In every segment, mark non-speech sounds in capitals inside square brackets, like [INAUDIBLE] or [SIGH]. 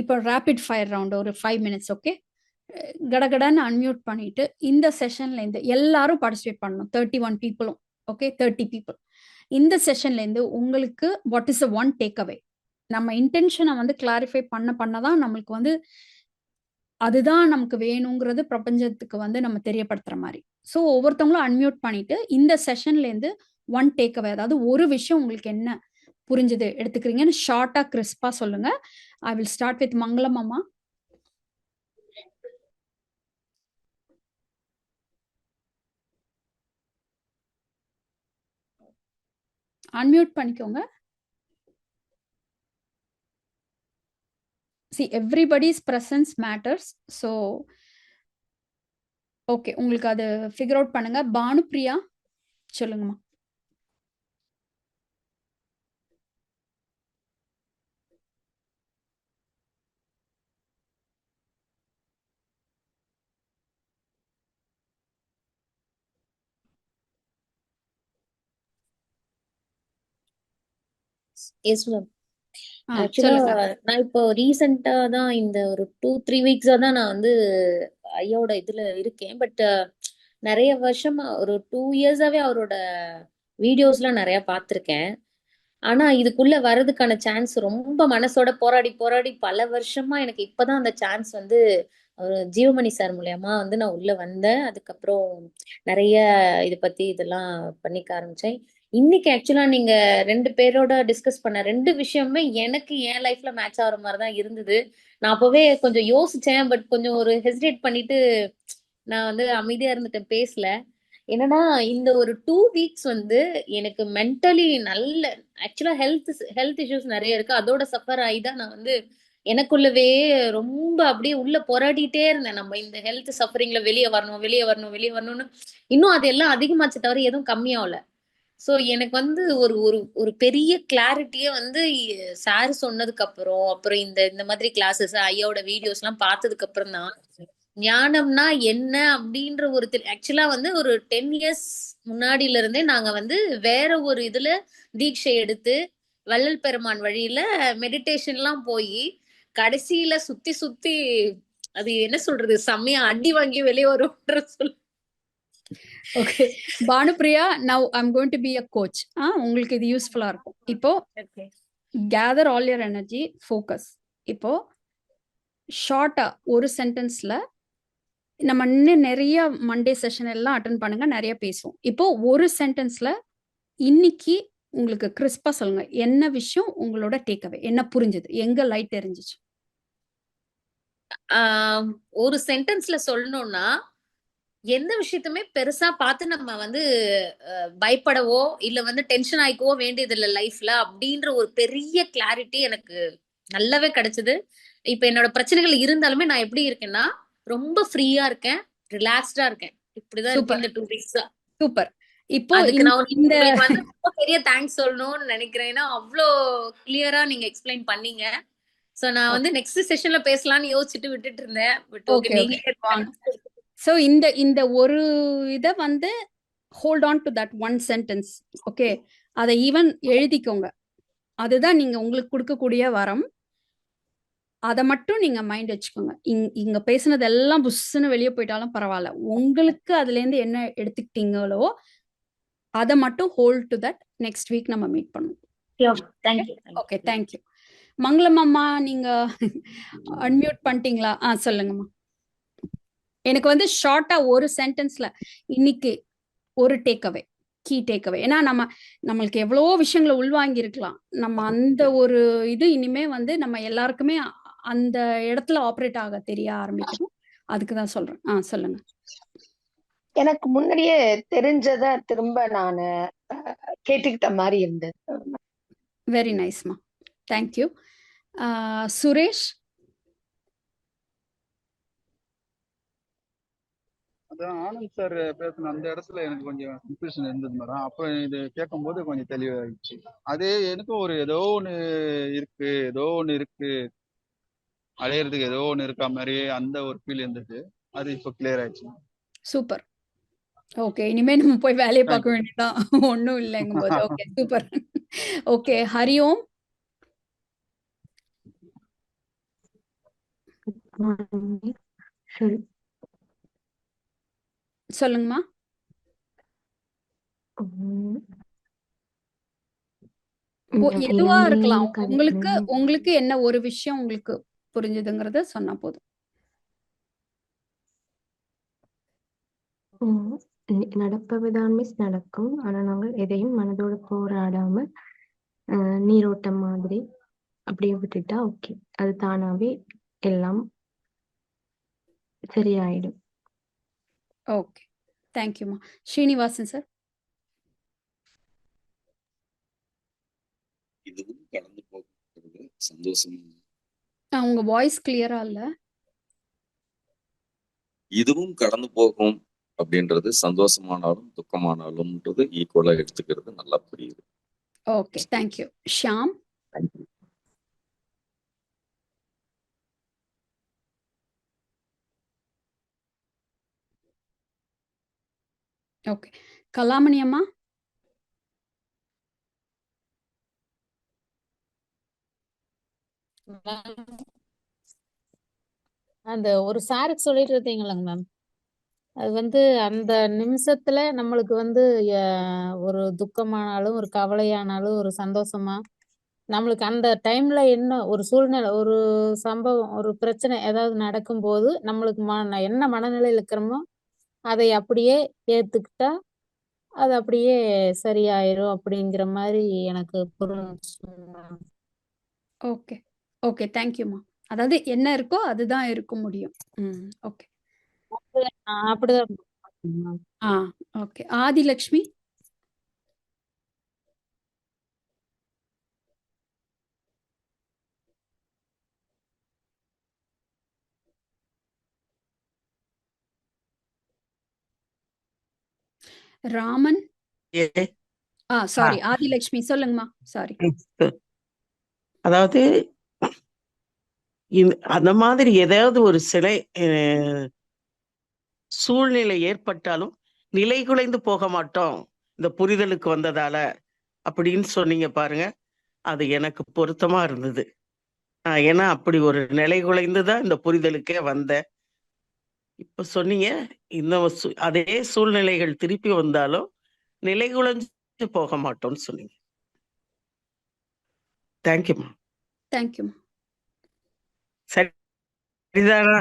இப்போ rapid fire round ஒரு five minutes okay கடகடன்னு அன்மியூட் பண்ணிட்டு இந்த செஷன்ல இருந்து எல்லாரும் பார்ட்டிசிபேட் பண்ணணும். தேர்ட்டி ஒன் பீப்புளும் ஓகே தேர்ட்டி பீப்புள் இந்த செஷன்ல இருந்து உங்களுக்கு what is a one take away நம்ம இன்டென்ஷனை வந்து கிளாரிஃபை பண்ண பண்ண தான் நம்மளுக்கு வந்து அதுதான் நமக்கு வேணுங்கிறது பிரபஞ்சத்துக்கு வந்து நம்ம தெரியப்படுத்துற மாதிரி. ஸோ ஒவ்வொருத்தவங்களும் அன்மியூட் பண்ணிட்டு இந்த செஷன்ல இருந்து ஒன் டேக் அவே அதாவது ஒரு விஷயம் உங்களுக்கு என்ன புரிஞ்சுது எடுத்துக்கிறீங்கன்னு ஷார்ட்டா கிறிஸ்பா சொல்லுங்க. I will start with Mangalam அம்மா அன்மியூட் பண்ணிக்கோங்க. See everybody's presence matters so okay உங்களுக்கு அது ஃபிகர் அவுட் பண்ணுங்க. பானுப்ரியா சொல்லுங்கம்மா. மேம் ஆக்சுவலா நான் இப்போ ரீசெண்டா தான் இந்த ஒரு டூ த்ரீ வீக்ஸா தான் நான் வந்து ஐயாவோட இதுல இருக்கேன். பட் நிறைய வருஷமா ஒரு டூ இயர்ஸாவே அவரோட வீடியோஸ்லாம் நிறைய பார்த்துருக்கேன். ஆனா இதுக்குள்ள வர்றதுக்கான சான்ஸ் ரொம்ப மனசோட போராடி போராடி பல வருஷமா எனக்கு இப்பதான் அந்த சான்ஸ் வந்து ஒரு ஜீவமணி சார் மூலியமா வந்து நான் உள்ள வந்தேன். அதுக்கப்புறம் நிறைய இதை பத்தி இதெல்லாம் பண்ணிக்க ஆரம்பிச்சேன். இன்னைக்கு ஆக்சுவலா நீங்க ரெண்டு பேரோட டிஸ்கஸ் பண்ண ரெண்டு விஷயமுமே எனக்கு என் லைஃப்ல மேட்ச் ஆகிற மாதிரி தான் இருந்தது. நான் அப்பவே கொஞ்சம் யோசிச்சேன் பட் கொஞ்சம் ஒரு ஹெசிடேட் பண்ணிட்டு நான் வந்து அமைதியா இருந்துட்டேன் பேசல. என்னன்னா இந்த ஒரு டூ வீக்ஸ் வந்து எனக்கு மென்டலி நல்ல ஆக்சுவலா ஹெல்த் ஹெல்த் இஷ்யூஸ் நிறைய இருக்கு. அதோட சஃபர் ஆகி தான் நான் வந்து எனக்குள்ளவே ரொம்ப அப்படியே உள்ள போராடிட்டே இருந்தேன். நம்ம இந்த ஹெல்த் சஃபரிங்ல வெளியே வரணும் வெளியே வரணும் வெளியே வரணும்னு. இன்னும் அது எல்லாம் அதிகமாச்சு தவிர எதுவும் கம்மியாகல. சோ எனக்கு வந்து ஒரு ஒரு ஒரு பெரிய கிளாரிட்டியே வந்து சார் சொன்னதுக்கு அப்புறம் அப்புறம் இந்த இந்த மாதிரி கிளாஸஸ் ஐயாவோட வீடியோஸ் எல்லாம் பார்த்ததுக்கு அப்புறம் தான் ஞானம்னா என்ன அப்படின்ற ஒரு ஆக்சுவலா வந்து ஒரு டென் இயர்ஸ் முன்னாடில இருந்தே நாங்க வந்து வேற ஒரு இதுல தீட்சை எடுத்து வள்ளல் பெருமான் வழியில மெடிடேஷன் எல்லாம் போய் கடைசியில சுத்தி சுத்தி அது என்ன சொல்றது செம்மையா அடி வாங்கி வெளியே வரும்ன்ற சொல்லு okay Bhanupriya now I'm going to be a coach ஆ உங்களுக்கு இது யூஸ்ஃபுல்லா இருக்கும். இப்போ gather all your energy focus இப்போ ஷார்ட்டா ஒரு சென்டென்ஸ்ல நம்ம இன்னும் நிறைய மண்டே செஷன் எல்லாம் அட்டன் பண்ணுங்க நிறைய பேசுவோம். இப்போ ஒரு சென்டென்ஸ்ல இன்னைக்கு உங்களுக்கு கிறிஸ்பா சொல்லுங்க. என்ன விஷயம் உங்களோட டேக்அவே என்ன புரிஞ்சுது? எங்க லைட் தெரிஞ்சிச்சு ஆஹ் ஒரு சென்டென்ஸ்ல சொல்லணும்னா எந்த விஷயத்துமே பெருசா பார்த்து நம்ம வந்து பயப்படவோ இல்ல வந்து டென்ஷன் ஆயிக்கவோ வேண்டியது இல்ல லைஃப்ல அப்படின்ற ஒரு பெரிய கிளாரிட்டி எனக்கு நல்லாவே கிடைச்சது. இப்ப என்னோட பிரச்சனைகள் இருந்தாலுமே நான் எப்படி இருக்கேன்னா ரொம்ப ஃப்ரீயா இருக்கேன் ரிலாக்ஸ்டா இருக்கேன். இப்படிதான். இந்த டூ வீக்ஸா சூப்பர். இப்போ நான் இந்த பெரிய தேங்க்ஸ் சொல்லணும்னு நினைக்கிறேன். ஏன்னா அவ்வளோ கிளியரா நீங்க எக்ஸ்பிளைன் பண்ணீங்க. சோ நான் வந்து நெக்ஸ்ட் செஷன்ல பேசலாம்னு யோசிச்சுட்டு விட்டுட்டு இருந்தேன். பட் ஓகே ஸோ இந்த இந்த ஒரு இதை வந்து hold on to that one sentence okay அதை ஈவன் எழுதிக்கோங்க. அதுதான் நீங்க உங்களுக்கு கொடுக்கக்கூடிய வரம். அதை மட்டும் நீங்க மைண்ட் வச்சுக்கோங்க. இங் இங்க பேசுனது எல்லாம் புஷ்ஷுன்னு வெளியே போயிட்டாலும் பரவாயில்ல. உங்களுக்கு அதுல இருந்து என்ன எடுத்துக்கிட்டீங்களோ அதை மட்டும் hold to that next week நம்ம மீட் பண்ணுவோம் ஓகே தேங்க்யூ மங்களம் அம்மா நீங்க அன்மியூட் பண்ணிட்டீங்களா? ஆ சொல்லுங்கம்மா. எனக்கு வந்து ஷார்ட்டா ஒரு சென்டென்ஸ்ல இன்னைக்கு ஒரு take away key take away ஏன்னா நம்ம நம்மளுக்கு எவ்வளவோ விஷயங்களை உள்வாங்கி இருக்கலாம் நம்ம அந்த ஒரு இது இனிமே வந்து நம்ம எல்லாருக்குமே அந்த இடத்துல ஆப்ரேட் ஆக தெரிய ஆரம்பிக்கணும் அதுக்கு தான் சொல்றேன். ஆ சொல்லுங்க. எனக்கு முன்னாடியே தெரிஞ்சத திரும்ப நான் கேட்டுக்கிட்ட மாதிரி இருந்தது. வெரி நைஸ்மா தேங்க்யூ சுரேஷ் அதான் ஆனந்த் சார் பேசின அந்த இடத்துல எனக்கு கொஞ்சம் கன்ஃபியூஷன் இருந்தது மேடம் அப்புறம் இது கேட்கும்போது கொஞ்சம் தெளிவாயிடுச்சு. அதே எனக்கும் ஒரு ஏதோ ஒன்று இருக்கு ஏதோ ஒன்று இருக்கு. அடையிறதுக்கு ஏதோ ஒன்று இருக்கா மாதிரி அந்த ஒரு ஃபீல் இருந்தது. அது இப்போ கிளியர் ஆயிடுச்சு. சூப்பர். ஓகே இனிமே நம்ம போய் வேலையை பார்க்க வேண்டியதுதான். ஒன்றும் இல்லைங்கும் போது okay super. Okay Hari Om. சரி சொல்லுங்கம்மா. எதுவா இருக்கலாம். உங்களுக்கு உங்களுக்கு என்ன ஒரு விஷயம் உங்களுக்கு புரிஞ்சுதுங்கிறத சொன்னா போதும். நடப்பதுதான் மிஸ் நடக்கும். ஆனா நாங்கள் எதையும் மனதோடு போராடாம நீரோட்டம் மாதிரி அப்படியே விட்டுட்டா ஓகே அது தானாவே எல்லாம் சரியாயிடும். ஓகே தேங்க்யூம்மா ஸ்ரீனிவாசன் சார் இதுவும் கடந்து போகிறது. சந்தோஷம். உங்க வாய்ஸ் கிளியரா இல்ல. இதுவும் கடந்து போகும் அப்படின்றது சந்தோஷமானாலும் துக்கமானாலும்ன்றது ஈக்குவலா எடுத்துக்கிறது நல்லா புரியுது. Okay thank you Shyam thank you okay Kalamani அம்மா? அந்த ஒரு சாருக்கு சொல்லிட்டு இருந்தீங்களங்க மேம் அது வந்து அந்த நிமிஷத்துல நம்மளுக்கு வந்து ஒரு துக்கமானாலும் ஒரு கவலையானாலும் ஒரு சந்தோஷமா நம்மளுக்கு அந்த டைம்ல என்ன ஒரு சூழ்நிலை ஒரு சம்பவம் ஒரு பிரச்சனை ஏதாவது நடக்கும்போது நம்மளுக்கு மன என்ன மனநிலையில் இருக்கிறோமோ அதை அப்படியே ஏத்துக்கிட்டா அது அப்படியே சரியாயிரும் அப்படிங்கிற மாதிரி எனக்கு புரிஞ்சு. ஓகே. ஓகே தேங்க்யூம்மா அதாவது என்ன இருக்கோ அதுதான் இருக்க முடியும். ம் ஓகே. அப்படிதான். ஆ ஓகே. ஆதிலக்ஷ்மி? ராமன்? ஆ சாரி ஆதிலக்ஷ்மி. சொல்லுங்கம்மா சாரி அதாவது அந்த மாதிரி ஏதாவது ஒரு சிலை சூழ்நிலை ஏற்பட்டாலும் நிலை குலைந்து போக மாட்டோம். இந்த புரிதலுக்கு வந்ததால அப்படின்னு சொன்னீங்க பாருங்க. அது எனக்கு பொருத்தமா இருந்தது. ஏன்னா அப்படி ஒரு நிலை குலைந்து தான் இந்த புரிதலுக்கே வந்தேன். இப்ப சொன்னீங்க இந்த அதே சூழ்நிலைகள் திருப்பி வந்தாலும் நிலை குலைஞ்சு போக மாட்டோம்னு சொன்னீங்க. தேங்க்யூம்மா தேங்க்யூம்மா சரிதானா?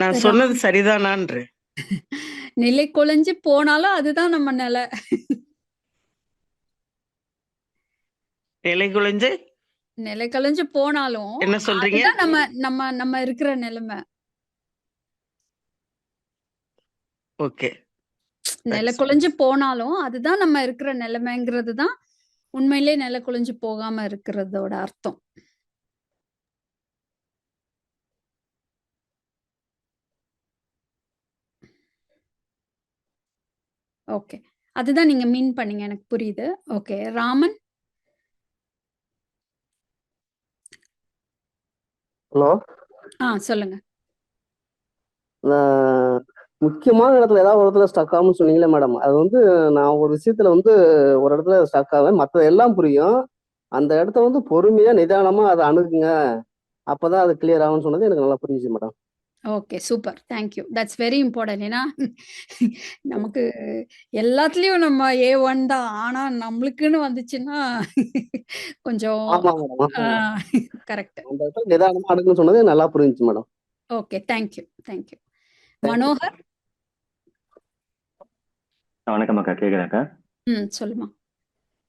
நான் சொன்னது சரிதானான்ற [LAUGHS] நிலை குலைஞ்சு போனாலும் அதுதான் நம்ம நிலை. நிலை குலைஞ்சு? நிலை குலைஞ்சு போனாலும் என்ன சொல்றீங்க? நம்ம நம்ம நம்ம இருக்கிற நிலைமை. ஓகே. நிலை குலைஞ்சு போனாலும் அதுதான் நம்ம இருக்கிற நிலைமைங்கிறது தான் உண்மையிலே நிலை குலைஞ்சு போகாம இருக்கிறதோட அர்த்தம். ஓகே. அதுதான் நீங்க மீன் பண்ணீங்க எனக்கு புரியுது. ஓகே. ராமன்? ஹலோ? ஆ சொல்லுங்க. முக்கியமான இடத்துல ஏதாவது ஒரு இடத்துல ஸ்டக் ஆகும்னு சொன்னீங்களே மேடம் அது வந்து நான் ஒரு விஷயத்துல வந்து ஒரு இடத்துல ஸ்டக் ஆவேன். மற்றது எல்லாம் புரியும். அந்த இடத்த வந்து பொறுமையா நிதானமா அதை அணுகுங்க. அப்பதான் அது கிளியர் ஆகும்னு சொன்னது எனக்கு நல்லா புரிஞ்சுச்சு madam okay super thank you that's very important ஏன்னா நமக்கு எல்லாத்துலயும் நம்ம ஏ ஒன் தான். ஆனா நம்மளுக்குன்னு வந்துச்சுன்னா கொஞ்சம் கரெக்ட் அணுகுன்னு சொன்னது நல்லா புரிஞ்சுச்சு madam okay thank you thank you Manohar? வணக்கம் அக்கா கேக்குதாக்கா? ம் சொல்லுமா.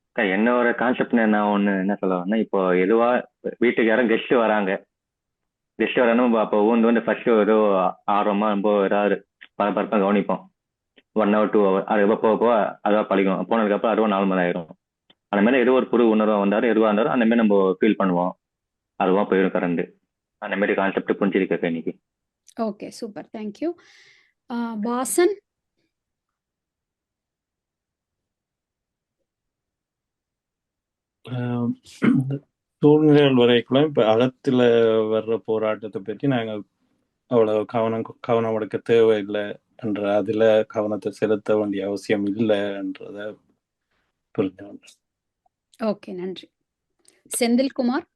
அக்கா என்னோட கான்செப்ட் நான் ஒண்ணு என்ன சொல்ல வரேன்னா இப்போ எதுவா வீட்டுக்கு யாரும் கெஸ்ட் வராங்க. கெஸ்ட் வரணும் அப்போ ஊந்து வந்து ஃபர்ஸ்ட் ஏதோ ஆர்வமா ரொம்ப ஏதாவது பரபரப்பாக கவனிப்போம். ஒன் ஹவர் டூ ஹவர் அது போக போக அதுவா பழகும் போனதுக்கப்புறம் அதுவா நார்மல் ஆயிரும். அந்த மாதிரி ஏதோ ஒரு புது உணர்வா வந்தாலும் எதுவாக இருந்தாலும் அந்த மாதிரி நம்ம ஃபீல் பண்ணுவோம். அதுவா போயிடும் கரண்ட் அந்த மாதிரி கான்செப்ட் புரிஞ்சிருக்கேன் இன்னைக்கு? ஓகே சூப்பர் தேங்க்யூ வாசன் சூழ்நிலைகள் [CLEARS THROAT] வரைக்குள்ள இப்ப அகத்துல வர்ற போராட்டத்தை பற்றி நாங்க அவ்வளவு கவனம் கவனம் எடுக்க தேவையில்லை என்ற அதுல கவனத்தை செலுத்த வேண்டிய அவசியம் இல்லைன்றத புரிஞ்சு ஓகே நன்றி. செந்தில்குமார்?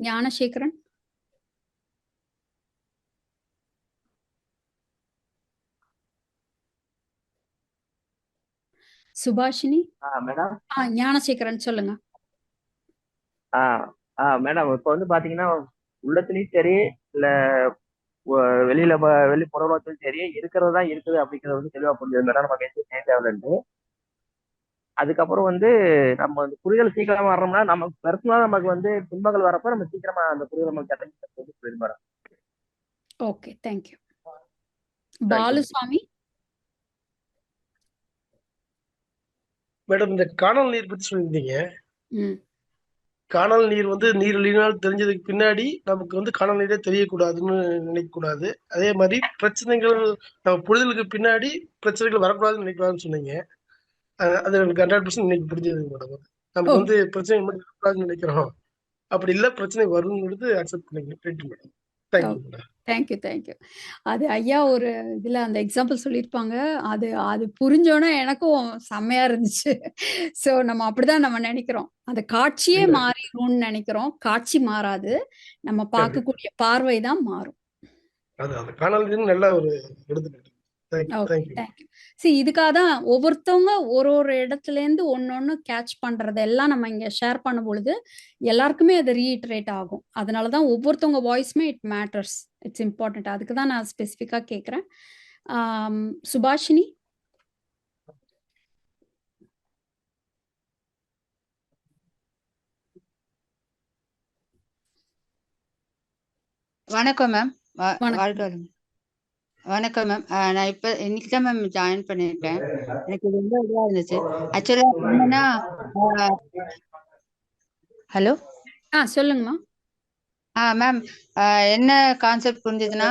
ஞானசேகரன். சுபாஷினி. மேடம். ஞானசேகரன் சொல்லுங்க. மேடம் இப்போ வந்து பாத்தீங்கன்னா உள்ளத்துலயும் சரி இல்ல வெளியில ப- வெளி புறலோகத்திலும் சரி இருக்கிறது தான் இருக்குது அப்படிங்கிறது வந்து தெளிவா புரிஞ்சது. மேடம் நமக்கு எதுவும் செய்ய தேவையில்லைன்ட்டு அதுக்கப்புறம் வந்து நம்ம வந்து புரிதல் சீக்கிரமா வர்றோம்னா நமக்கு பர்சனலா நமக்கு வந்து துன்பங்கள் வரப்ப நம்ம சீக்கிரமா அந்த புரிதல் நமக்கு madam okay thank you Balusamy? Madam இந்த காணல் நீர் பத்தி சொல்லியிருந்தீங்க. ம். காணல் நீர் வந்து நீர் இல்லைனால் தெரிஞ்சதுக்கு பின்னாடி நமக்கு வந்து காணல் நீரே தெரியக்கூடாதுன்னு நினைக்கக்கூடாது. அதே மாதிரி பிரச்சனைகள் நம்ம புரிதலுக்கு பின்னாடி பிரச்சனைகள் வரக்கூடாதுன்னு நினைக்கக்கூடாதுன்னு சொன்னீங்க. அது எனக்கு ஹண்ட்ரட் பர்சன்ட் இன்னைக்கு புரிஞ்சது மேடம் நமக்கு வந்து பிரச்சனை மட்டும் நினைக்கிறோம். அப்படி இல்லை பிரச்சனை வருங்கிறது அக்செப்ட் பண்ணிக்க right madam thank you madam thank you thank you அது ஐயா ஒரு இதுல அந்த எக்ஸாம்பிள் சொல்லியிருப்பாங்க. அது அது புரிஞ்சோன்னே எனக்கும் செம்மையா இருந்துச்சு. ஸோ நம்ம அப்படிதான் நம்ம நினைக்கிறோம். அந்த காட்சியே மாறிடும்னு நினைக்கிறோம். காட்சி மாறாது. நம்ம பார்க்கக்கூடிய பார்வை தான் மாறும். அது அந்த காணல் நல்ல ஒரு எடுத்துக்காட்டு. சி இதுக்காக தான் ஒவ்வொருத்தவங்க ஒரு ஒரு இடத்துல இருந்து ஒன்னொன்னு கேட்ச் பண்றது எல்லாம் நம்ம இங்க ஷேர் பண்ணும் பொழுது எல்லாருக்குமே அது ரீஇட்ரேட் ஆகும். அதனால தான் ஒவ்வொருத்தவங்க வாய்ஸ்மே இட் மேட்டர்ஸ் இட்ஸ் இம்பார்ட்டன்ட் அதுக்கு தான் நான் ஸ்பெசிஃபிக்காக கேட்குறேன் சுபாஷினி? வணக்கம் மேம் வணக்கம். வாழ்க வளமுடன். வணக்கம் மேம் நான் இப்போ இன்னைக்கு தான் மேம் ஜாயின் பண்ணியிருக்கேன் எனக்கு இது ரொம்ப இதுவாக இருந்துச்சு. ஆக்சுவலாக என்னன்னா ஹலோ ஆ சொல்லுங்கம்மா ஆ மேம் என்ன கான்செப்ட் புரிஞ்சுதுன்னா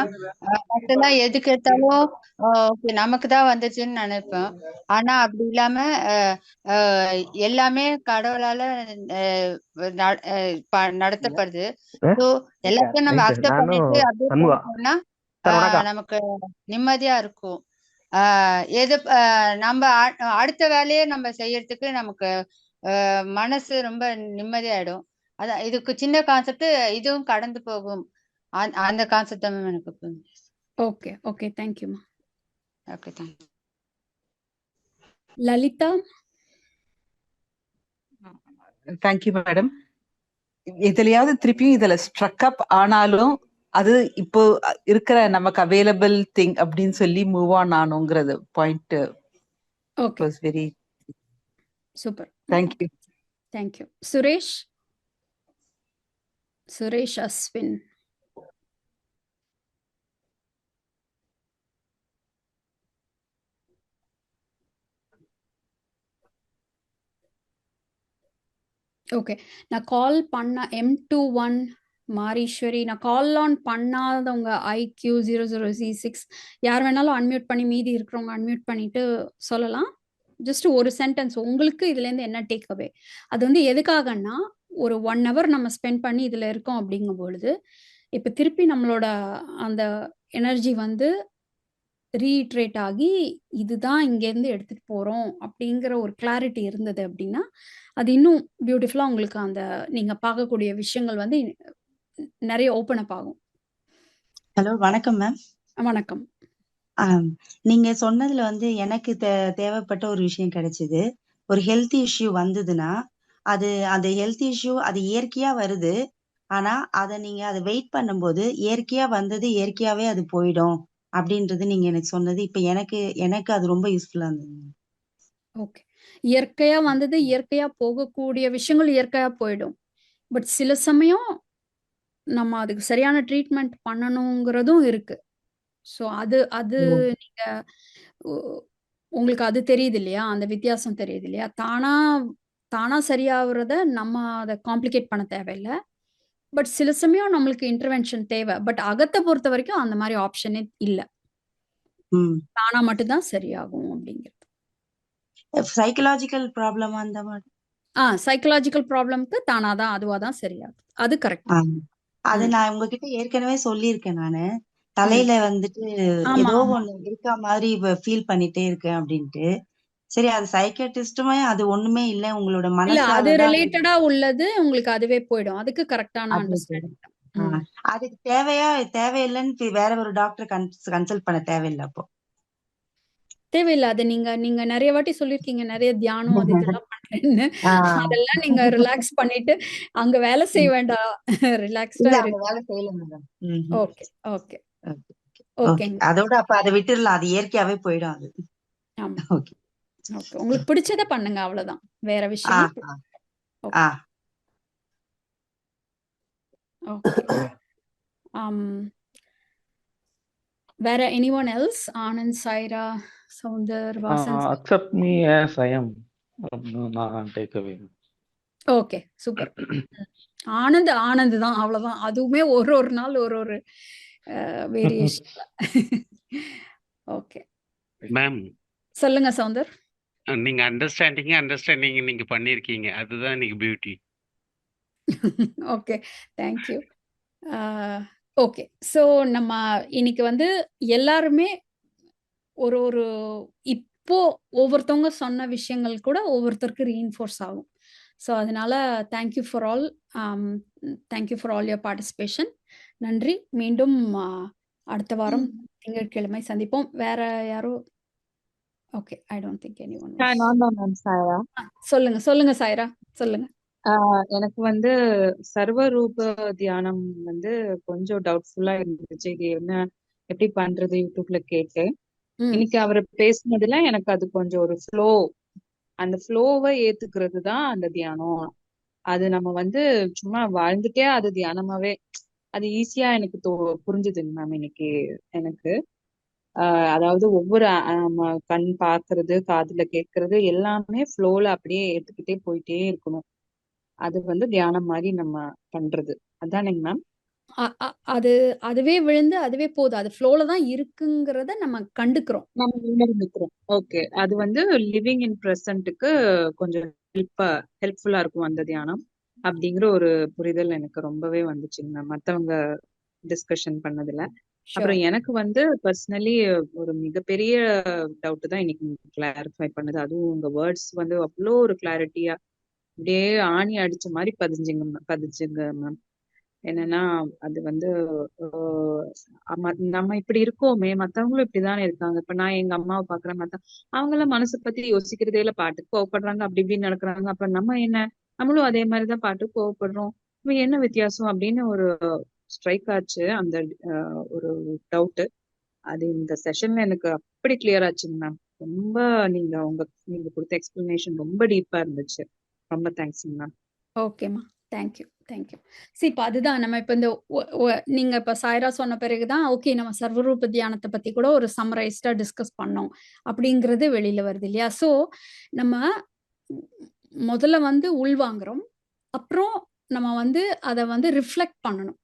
மற்றெல்லாம் எதுக்கு எடுத்தாலும் ஓகே நமக்கு தான் வந்துச்சுன்னு நினைப்போம். ஆனா அப்படி இல்லாம எல்லாமே கடவுளால நடத்தப்படுது. ஸோ எல்லாத்தையும் நம்ம அக்செப்ட் பண்ணிட்டு அப்படியே நமக்கு நிம்மதியா இருக்கும். ஆஹ் எது ஆஹ் நம்ம அடுத்த வேலையை நம்ம செய்யறதுக்கு நமக்கு ஆஹ் மனசு ரொம்ப நிம்மதியாயிடும். அதான் இதுக்கு சின்ன கான்செப்ட் இதுவும் கடந்து போகும். அந்த கான்செப்ட் எனக்கு புரிஞ்சு ஓகே ஓகே தேங்க்யூம்மா okay thank you Lalitha? Thank you madam எதுலயாவது திருப்பியும் இதுல ஸ்ட்ரக் அப் ஆனாலும் அது இப்போ இருக்கிற நமக்கு அவைலபிள் திங் அப்படின்னு சொல்லி move on ஆனுங்கிறது point okay was very super thank you thank you Suresh Suresh Ashwin okay நான் கால் பண்ண எம் டூ ஒன் மாரீஸ்வரி நான் கால் ஆன் பண்ணாதவங்க IQ zero zero C six யார் வேணாலும் அன்மியூட் பண்ணி மீதி இருக்கிறவங்க அன்மியூட் பண்ணிட்டு சொல்லலாம். ஜஸ்ட் ஒரு சென்டென்ஸ் உங்களுக்கு இதுலேருந்து என்ன டேக் அவே அது வந்து எதுக்காகன்னா ஒரு ஒன் ஹவர் நம்ம ஸ்பெண்ட் பண்ணி இதில் இருக்கோம் அப்படிங்கும் பொழுது இப்போ திருப்பி நம்மளோட அந்த எனர்ஜி வந்து ரீட்ரேட் ஆகி இதுதான் இங்கேருந்து எடுத்துகிட்டு போகிறோம் அப்படிங்கிற ஒரு கிளாரிட்டி இருந்தது அப்படின்னா அது இன்னும் பியூட்டிஃபுல்லாக உங்களுக்கு அந்த நீங்கள் பார்க்கக்கூடிய விஷயங்கள் வந்து நிறைய ஓப்பன் அப் ஆகும். ஹலோ வணக்கம் மேம் வணக்கம். நீங்க சொன்னதுல வந்து எனக்கு தேவைப்பட்ட ஒரு விஷயம் கிடைச்சது. ஒரு ஹெல்த் இஷ்யூ வந்ததுன்னா அது அந்த ஹெல்த் இஷ்யூ அது இயற்கையா வருது. ஆனா அதை நீங்க அதை வெயிட் பண்ணும்போது இயற்கையா வந்தது இயற்கையாவே அது போயிடும் அப்படின்றது நீங்க எனக்கு சொன்னது. இப்ப எனக்கு எனக்கு அது ரொம்ப யூஸ்ஃபுல்லா இருந்தது. ஓகே இயற்கையா வந்தது இயற்கையா போகக்கூடிய விஷயங்கள் இயற்கையா போயிடும். பட் சில சமயம் நம்ம அதுக்கு சரியான ட்ரீட்மெண்ட் பண்ணணுங்கிறதும் இருக்கு. ஸோ அது அது நீங்க உங்களுக்கு அது தெரியுது இல்லையா? அந்த வித்தியாசம் தெரியுது இல்லையா? தானா தானா சரியாகிறத நம்ம அதை காம்ப்ளிகேட் பண்ண தேவையில்லை. பட் சில சமயம் நம்மளுக்கு இன்டர்வென்ஷன் தேவை. பட் அகத்தை பொறுத்த வரைக்கும் அந்த மாதிரி ஆப்ஷனே இல்லை. தானா மட்டும்தான் சரியாகும் அப்படிங்கிறது. சைக்கலாஜிக்கல் ப்ராப்ளமா அந்த மாதிரி. ஆ சைக்கலாஜிக்கல் ப்ராப்ளம்க்கு தானா தான் அதுவா தான் சரியாகும் அது கரெக்ட். அது நான் உங்ககிட்ட ஏற்கனவே சொல்லியிருக்கேன் நானு. தலையில வந்துட்டு ஏதோ ஒண்ணு இருக்கா மாதிரி ஃபீல் பண்ணிட்டே இருக்கேன் அப்படின்ட்டு. சரி அது சைக்காட்ரிஸ்டுமே அது ஒண்ணுமே இல்ல. உங்களோட மனசு அது ரிலேட்டடா உள்ளது. உங்களுக்கு அதுவே போயிடும். அதுக்கு கரெக்டான அண்டர்ஸ்டாண்டிங் அதுக்கு தேவையா தேவையில்லைன்னு வேற ஒரு டாக்டர் கன்சல்ட் பண்ண தேவையில்லை அப்போ. தேவையில்ல. அது நீங்க நீங்க நிறைய வாட்டி சொல்லிருக்கீங்க நிறைய தியானம் அது [LAUGHS] இதெல்லாம் ஆ. அதெல்லாம் நீங்க ரிலாக்ஸ் பண்ணிட்டு அங்க வேலை செய்ய வேண்டாம். [LAUGHS] ரிலாக்ஸ்டா வேலை செய்யல மேடம் ஓகே ஓகே ஓகே அதோட அப்ப அதை விட்டுடலாம் அது இயற்கையாவே போயிடும் அது. ஆமா. [LAUGHS] ஓகே ஓகே உங்களுக்கு பிடிச்சத பண்ணுங்க அவ்வளவுதான். வேற விஷயம் um வேற anyone else Anand Saira Soundar Vasan me as I am. அப்படின்னு நான் take away okay super Anand Anand தான் அவ்வளவுதான். அதுவுமே ஒரு ஒரு நாள் ஒரு ஒரு வேரியேஷன்ல ஓகே மேம் சொல்லுங்க சௌந்தர் நீங்க அண்டர்ஸ்டாண்டிங் அண்டர்ஸ்டாண்டிங் நீங்க பண்ணிருக்கீங்க அதுதான் இன்னைக்கு beauty okay thank you okay so நம்ம இன்னைக்கு வந்து எல்லாருமே ஒரு ஒரு இப்போ ஒவ்வொருத்தவங்க சொன்ன விஷயங்கள் கூட ஒவ்வொருத்தருக்கு ரீஇன்ஃபோர்ஸ் ஆகும். ஸோ அதனால thank you for all thank you for all your participation நன்றி. மீண்டும் அடுத்த வாரம் திங்கட்கிழமை சந்திப்போம். வேற யாரோ? Okay I don't think any one நான் தான் மேம் சாயா சொல்லுங்க சொல்லுங்க சாய்ரா. சொல்லுங்க. எனக்கு வந்து சர்வரூப தியானம் வந்து கொஞ்சம் டவுட்ஃபுல்லா இருந்துச்சு. இது என்ன எப்படி பண்றது? யூடியூப்ல கேட்டு. இன்னைக்கு அவர் பேசுனதுல எனக்கு அது கொஞ்சம் ஒரு ஃப்ளோ அந்த ஃப்ளோவை ஏத்துக்கிறது தான் அந்த தியானம். அது நம்ம வந்து சும்மா வாழ்ந்துட்டே அது தியானமாவே அது ஈஸியா எனக்கு தோ புரிஞ்சுதுங்க மேம் இன்னைக்கு எனக்கு. ஆஹ் அதாவது ஒவ்வொரு நம்ம கண் பாக்குறது காதுல கேட்கறது எல்லாமே ஃப்ளோல அப்படியே ஏத்துக்கிட்டே போயிட்டே இருக்கணும். அது வந்து தியானம் மாதிரி நம்ம பண்றது. அதானேங்க மேம் அ- அ- அது அதுவே விழுந்து அதுவே போதும் அது ஃப்ளோல தான் இருக்குங்கிறத நம்ம கண்டுக்கிறோம். நம்ம உணர்ந்துக்கிறோம். ஓகே. அது வந்து லிவிங் இன் ப்ரெசன்ட்டுக்கு கொஞ்சம் ஹெல்ப்பா ஹெல்ப்ஃபுல்லா இருக்கும் அந்த தியானம் அப்படிங்கிற ஒரு புரிதல் எனக்கு ரொம்பவே வந்துச்சுங்க மேம் மத்தவங்க டிஸ்கஷன் பண்ணதுல. அப்புறம் ஷோர் எனக்கு வந்து பர்சனலி ஒரு மிகப்பெரிய டவுட் தான் இன்னைக்கு கிளாரிஃபை பண்ணது. அதுவும் உங்க வேர்ட்ஸ் வந்து அவ்வளோ ஒரு கிளாரிட்டியா அப்படியே ஆணி அடிச்ச மாதிரி பதிஞ்சுங்க ma'am- பதிஞ்சுங்க மேம் என்னன்னா அது வந்து நம்ம இப்படி இருக்கோமே மத்தவங்களும் இப்படிதானே இருக்காங்க. இப்ப நான் எங்க அம்மாவை பாக்குறேன் மத்த அவங்க எல்லாம் பத்தி யோசிக்கிறதே இல்ல பாட்டுக்கு கோவப்படுறாங்க அப்படி இப்படின்னு நடக்கிறாங்க. அப்ப நம்ம என்ன? நம்மளும் அதே மாதிரிதான் பாட்டுக்கு கோவப்படுறோம். இப்ப என்ன வித்தியாசம் அப்படின்னு ஒரு ஸ்ட்ரைக் ஆச்சு. அந்த ஒரு டவுட் அது இந்த செஷன்ல எனக்கு அப்படி கிளியர் ஆச்சுங்க மேம் ரொம்ப நீங்க உங்க நீங்க கொடுத்த எக்ஸ்பிளனேஷன் ரொம்ப டீப்பா இருந்துச்சு. ரொம்ப தேங்க்ஸ்ங்க மேம் ஓகேம்மா தேங்க்யூ தேங்க்யூ சரி இப்போ அதுதான். நம்ம இப்போ இந்த ஒ- நீங்க இப்போ சாய்ரா சொன்ன பிறகுதான் ஓகே நம்ம சர்வரூப தியானத்தை பத்தி கூட ஒரு சம்மரைஸ்டா டிஸ்கஸ் பண்ணோம். அப்படிங்கிறது வெளியில வருது இல்லையா? ஸோ நம்ம முதல்ல வந்து உள்வாங்குறோம் அப்புறம் நம்ம வந்து அதை வந்து ரிஃப்ளெக்ட் பண்ணணும்.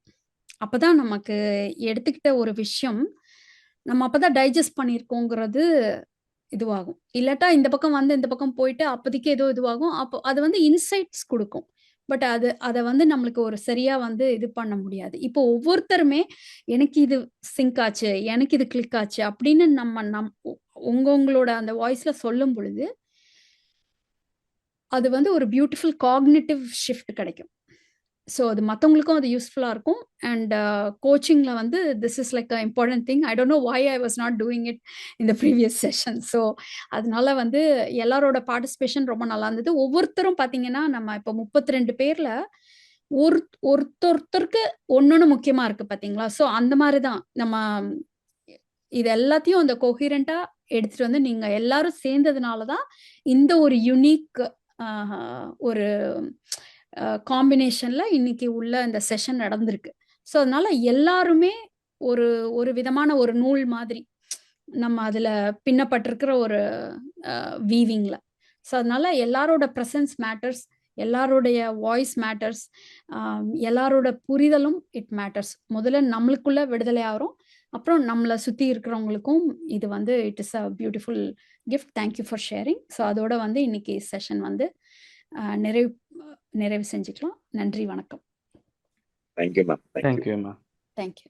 அப்பதான் நமக்கு எடுத்துக்கிட்ட ஒரு விஷயம் நம்ம அப்பதான் டைஜஸ்ட் பண்ணியிருக்கோங்கிறது இதுவாகும். இல்லாட்டா இந்த பக்கம் வந்து இந்த பக்கம் போயிட்டு அப்போதைக்கு ஏதோ இதுவாகும். அப்போ அது வந்து இன்சைட்ஸ் கொடுக்கும். பட் அது அதை வந்து நம்மளுக்கு ஒரு சரியா வந்து இது பண்ண முடியாது. இப்போ ஒவ்வொருத்தருமே எனக்கு இது சிங்க் ஆச்சு எனக்கு இது கிளிக் ஆச்சு அப்படின்னு நம்ம நம் உ- உங்களோட அந்த வாய்ஸ்ல சொல்லும் பொழுது அது வந்து ஒரு பியூட்டிஃபுல் காக்னேட்டிவ் ஷிஃப்ட் கிடைக்கும். ஸோ அது மற்றவங்களுக்கும் அது யூஸ்ஃபுல்லாக இருக்கும். அண்ட் கோச்சிங்கில் uh, வந்து this is like a important thing I don't know why I was not doing it இந்த ப்ரீவியஸ் செஷன் ஸோ அதனால வந்து எல்லாரோட பார்ட்டிசிபேஷன் ரொம்ப நல்லா இருந்தது. ஒவ்வொருத்தரும் பார்த்தீங்கன்னா நம்ம இப்போ முப்பத்தி ரெண்டு பேரில் ஒரு ஒருத்தொருத்தருக்கு ஒன்னொன்னு முக்கியமா இருக்கு பார்த்தீங்களா ஸோ அந்த மாதிரி தான் நம்ம இது எல்லாத்தையும் அந்த கொஹிரண்டாக எடுத்துட்டு வந்து நீங்க எல்லாரும் சேர்ந்ததுனால தான் இந்த ஒரு யுனிக் ஒரு காம்பினேஷன்ல இன்னைக்கு உள்ள இந்த செஷன் நடந்திருக்கு. ஸோ அதனால எல்லாருமே ஒரு ஒரு விதமான ஒரு நூல் மாதிரி நம்ம அதுல பின்னப்பட்டிருக்கிற ஒரு வீவிங்ல ஸோ அதனால எல்லாரோட ப்ரெசன்ஸ் மேட்டர்ஸ் எல்லாருடைய வாய்ஸ் மேட்டர்ஸ் எல்லாரோட புரிதலும் இட் மேட்டர்ஸ் முதல்ல நம்மளுக்குள்ள விடுதலை ஆகிறோம். அப்புறம் நம்மளை சுற்றி இருக்கிறவங்களுக்கும் இது வந்து it is a beautiful gift thank you for sharing so அதோட வந்து இன்னைக்கு செஷன் வந்து நிறைவு நிறைவு செஞ்சுக்கலாம். நன்றி வணக்கம். Thank you ma'am thank you ma'am thank you